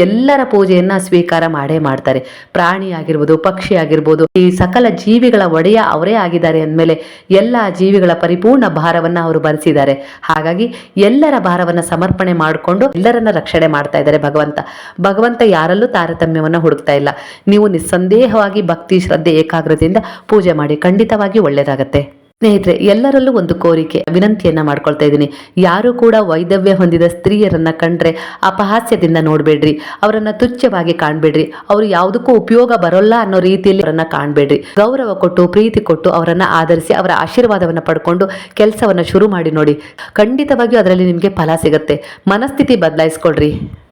ಎಲ್ಲರ ಪೂಜೆಯನ್ನ ಸ್ವೀಕಾರ ಮಾಡೇ ಮಾಡ್ತಾರೆ. ಪ್ರಾಣಿ ಆಗಿರ್ಬೋದು ಪಕ್ಷಿ ಆಗಿರ್ಬೋದು ಈ ಸಕಲ ಜೀವಿಗಳ ಒಡೆಯ ಅವರೇ ಆಗಿದ್ದಾರೆ ಅಂದಮೇಲೆ ಎಲ್ಲ ಜೀವಿಗಳ ಪರಿಪೂರ್ಣ ಭಾರವನ್ನ ಅವರು ಬರೆಸಿದ್ದಾರೆ. ಹಾಗಾಗಿ ಎಲ್ಲರ ಭಾರವನ್ನ ಸಮರ್ಪಣೆ ಮಾಡಿಕೊಂಡು ಎಲ್ಲರನ್ನ ರಕ್ಷಣೆ ಮಾಡ್ತಾ ಇದ್ದಾರೆ ಭಗವಂತ. ಭಗವಂತ ಯಾರಲ್ಲೂ ತಾರತಮ್ಯವನ್ನ ಹುಡುಕ್ತಾ ಇಲ್ಲ. ನೀವು ನಿಸ್ಸಂದೇಹವಾಗಿ ಭಕ್ತಿ, ಶ್ರದ್ಧೆ, ಏಕಾಗ್ರತೆಯಿಂದ ಪೂಜೆ ಮಾಡಿ ಖಂಡಿತವಾಗಿ ಒಳ್ಳೇದಾಗತ್ತೆ ಸ್ನೇಹಿತರೆ, ಎಲ್ಲರಲ್ಲೂ ಒಂದು ಕೋರಿಕೆ, ವಿನಂತಿಯನ್ನ ಮಾಡ್ಕೊಳ್ತಾ ಇದ್ದೀನಿ. ಯಾರು ಕೂಡ ವೈದವ್ಯ ಹೊಂದಿದ ಸ್ತ್ರೀಯರನ್ನ ಕಂಡ್ರೆ ಅಪಹಾಸ್ಯದಿಂದ ನೋಡ್ಬೇಡ್ರಿ. ಅವರನ್ನ ತುಚ್ಛವಾಗಿ ಕಾಣ್ಬೇಡ್ರಿ. ಅವರು ಯಾವುದಕ್ಕೂ ಉಪಯೋಗ ಬರೋಲ್ಲ ಅನ್ನೋ ರೀತಿಯಲ್ಲಿ ಅವರನ್ನ ಕಾಣ್ಬೇಡ್ರಿ. ಗೌರವ ಕೊಟ್ಟು, ಪ್ರೀತಿ ಕೊಟ್ಟು ಅವರನ್ನ ಆಧರಿಸಿ ಅವರ ಆಶೀರ್ವಾದವನ್ನ ಪಡ್ಕೊಂಡು ಕೆಲಸವನ್ನ ಶುರು ಮಾಡಿ ನೋಡಿ. ಖಂಡಿತವಾಗಿಯೂ ಅದರಲ್ಲಿ ನಿಮಗೆ ಫಲ ಸಿಗುತ್ತೆ. ಮನಸ್ಥಿತಿ ಬದಲಾಯಿಸ್ಕೊಳ್ರಿ.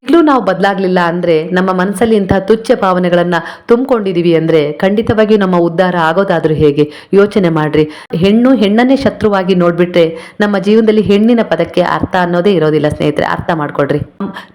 ಈಗಲೂ ನಾವು ಬದಲಾಗ್ಲಿಲ್ಲ ಅಂದ್ರೆ ನಮ್ಮ ಮನಸ್ಸಲ್ಲಿ ಇಂತಹ ತುಚ್ಛ ಭಾವನೆಗಳನ್ನ ತುಂಬಿಕೊಂಡಿದೀವಿ ಅಂದ್ರೆ ಖಂಡಿತವಾಗಿಯೂ ನಮ್ಮ ಉದ್ಧಾರ ಆಗೋದಾದ್ರೂ ಹೇಗೆ? ಯೋಚನೆ ಮಾಡ್ರಿ. ಹೆಣ್ಣು ಹೆಣ್ಣನ್ನೇ ಶತ್ರುವಾಗಿ ನೋಡ್ಬಿಟ್ರೆ ನಮ್ಮ ಜೀವನದಲ್ಲಿ ಹೆಣ್ಣಿನ ಪದಕ್ಕೆ ಅರ್ಥ ಅನ್ನೋದೇ ಇರೋದಿಲ್ಲ ಸ್ನೇಹಿತರೆ, ಅರ್ಥ ಮಾಡ್ಕೊಳ್ರಿ.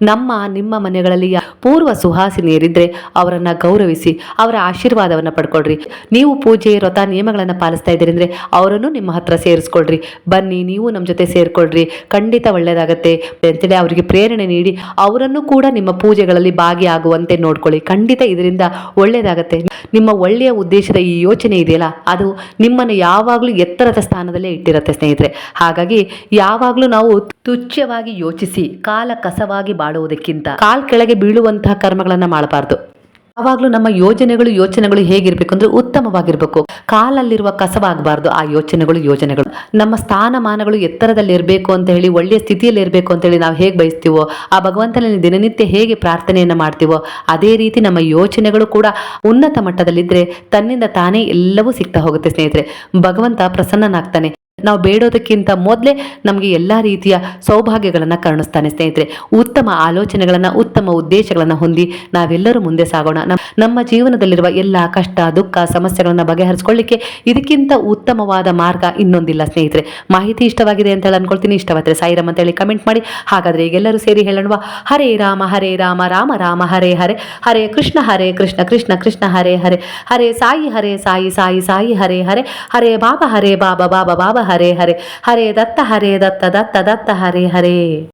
ನಮ್ಮ, ನಿಮ್ಮ ಮನೆಗಳಲ್ಲಿ ಪೂರ್ವ ಸುಹಾಸಿನಿಯರಿದ್ರೆ ಅವರನ್ನ ಗೌರವಿಸಿ, ಅವರ ಆಶೀರ್ವಾದವನ್ನ ಪಡ್ಕೊಳ್ರಿ. ನೀವು ಪೂಜೆ, ವ್ರತ, ನಿಯಮಗಳನ್ನ ಪಾಲಿಸ್ತಾ ಇದ್ದೀರಿ ಅಂದ್ರೆ ಅವರನ್ನು ನಿಮ್ಮ ಹತ್ರ ಸೇರಿಸ್ಕೊಳ್ರಿ. ಬನ್ನಿ, ನೀವು ನಮ್ಮ ಜೊತೆ ಸೇರಿಕೊಳ್ರಿ. ಖಂಡಿತ ಒಳ್ಳೇದಾಗತ್ತೆ. ಅಂತೇಳಿ ಅವರಿಗೆ ಪ್ರೇರಣೆ ನೀಡಿ ಅವರನ್ನು ಕೂಡ ನಿಮ್ಮ ಪೂಜೆಗಳಲ್ಲಿ ಭಾಗಿಯಾಗುವಂತೆ ನೋಡ್ಕೊಳ್ಳಿ. ಖಂಡಿತ ಇದರಿಂದ ಒಳ್ಳೇದಾಗತ್ತೆ. ನಿಮ್ಮ ಒಳ್ಳೆಯ ಉದ್ದೇಶದ ಈ ಯೋಚನೆ ಇದೆಯಲ್ಲ, ಅದು ನಿಮ್ಮನ್ನು ಯಾವಾಗಲೂ ಎತ್ತರದ ಸ್ಥಾನದಲ್ಲೇ ಇಟ್ಟಿರುತ್ತೆ ಸ್ನೇಹಿತರೆ. ಹಾಗಾಗಿ ಯಾವಾಗಲೂ ನಾವು ತುಚ್ಛವಾಗಿ ಯೋಚಿಸಿ, ಕಾಲ ಕಸವಾಗಿ ಬಾಳುವುದಕ್ಕಿಂತ ಕಾಲ್ ಕೆಳಗೆ ಬೀಳುವಂತಹ ಕರ್ಮಗಳನ್ನು ಮಾಡಬಾರ್ದು. ಯಾವಾಗಲೂ ನಮ್ಮ ಯೋಜನೆಗಳು, ಯೋಚನೆಗಳು ಹೇಗಿರ್ಬೇಕು ಅಂದ್ರೆ ಉತ್ತಮವಾಗಿರ್ಬೇಕು. ಕಾಲಲ್ಲಿರುವ ಕಸವಾಗಬಾರ್ದು, ಆ ಯೋಚನೆಗಳು, ಯೋಜನೆಗಳು. ನಮ್ಮ ಸ್ಥಾನಮಾನಗಳು ಎತ್ತರದಲ್ಲಿ ಇರಬೇಕು ಅಂತ ಹೇಳಿ, ಒಳ್ಳೆಯ ಸ್ಥಿತಿಯಲ್ಲಿ ಇರಬೇಕು ಅಂತ ಹೇಳಿ ನಾವು ಹೇಗೆ ಬಯಸ್ತೀವೋ, ಆ ಭಗವಂತನಲ್ಲಿ ದಿನನಿತ್ಯ ಹೇಗೆ ಪ್ರಾರ್ಥನೆಯನ್ನು ಮಾಡ್ತೀವೋ, ಅದೇ ರೀತಿ ನಮ್ಮ ಯೋಚನೆಗಳು ಕೂಡ ಉನ್ನತ ಮಟ್ಟದಲ್ಲಿದ್ದರೆ ತನ್ನಿಂದ ತಾನೇ ಎಲ್ಲವೂ ಸಿಗ್ತಾ ಹೋಗುತ್ತೆ ಸ್ನೇಹಿತರೆ. ಭಗವಂತ ಪ್ರಸನ್ನನಾಗ್ತಾನೆ. ನಾವು ಬೇಡೋದಕ್ಕಿಂತ ಮೊದಲೇ ನಮಗೆ ಎಲ್ಲ ರೀತಿಯ ಸೌಭಾಗ್ಯಗಳನ್ನು ಕರುಣಿಸ್ತಾನೆ ಸ್ನೇಹಿತರೆ. ಉತ್ತಮ ಆಲೋಚನೆಗಳನ್ನು, ಉತ್ತಮ ಉದ್ದೇಶಗಳನ್ನು ಹೊಂದಿ ನಾವೆಲ್ಲರೂ ಮುಂದೆ ಸಾಗೋಣ. ನಮ್- ನಮ್ಮ ಜೀವನದಲ್ಲಿರುವ ಎಲ್ಲ ಕಷ್ಟ, ದುಃಖ, ಸಮಸ್ಯೆಗಳನ್ನು ಬಗೆಹರಿಸ್ಕೊಳ್ಳಿಕ್ಕೆ ಇದಕ್ಕಿಂತ ಉತ್ತಮವಾದ ಮಾರ್ಗ ಇನ್ನೊಂದಿಲ್ಲ ಸ್ನೇಹಿತರೆ. ಮಾಹಿತಿ ಇಷ್ಟವಾಗಿದೆ ಅಂತ ಹೇಳಿ ಅನ್ಕೊಳ್ತೀನಿ. ಇಷ್ಟವಾದರೆ ಸಾಯಿರಾಮ್ ಅಂತ ಹೇಳಿ ಕಮೆಂಟ್ ಮಾಡಿ. ಹಾಗಾದರೆ ಈಗೆಲ್ಲರೂ ಸೇರಿ ಹೇಳೋಣ ಹರೇ ರಾಮ ಹರೇ ರಾಮ ರಾಮ ರಾಮ, ಹರೇ ಹರೇ. ಹರೇ ಕೃಷ್ಣ ಹರೇ ಕೃಷ್ಣ ಕೃಷ್ಣ ಕೃಷ್ಣ, ಹರೇ ಹರೇ. ಹರೇ ಸಾಯಿ ಹರೇ ಸಾಯಿ ಸಾಯಿ ಸಾಯಿ, ಹರೇ ಹರೇ. ಹರೇ ಬಾಬಾ ಹರೇ ಬಾಬಾ ಬಾಬಾ ಬಾಬಾ ಹರೇ ಹರೇ. ಹರೇ ದತ್ತ ಹರೇ ದತ್ತ ದತ್ತ ದತ್ತ ಹರೇ ಹರೇ.